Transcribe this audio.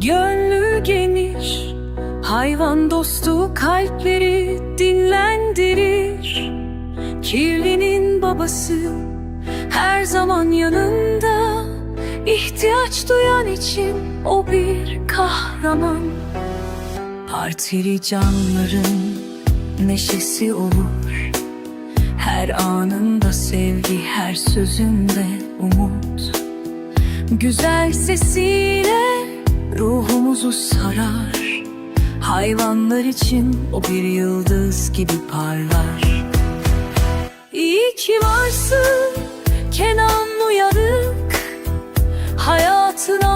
Gönlü geniş Hayvan dostu kalpleri dinlendirir. Kirlinin babası her zaman yanında ihtiyaç duyan için o bir kahraman. Partili canların neşesi olur. Her anında sevgi, her sözünde umut. Güzel sesiyle ruhumuzu sarar. Hayvanlar için o bir yıldız gibi parlar. İyi ki varsın Kenan Uyarık. Hayatına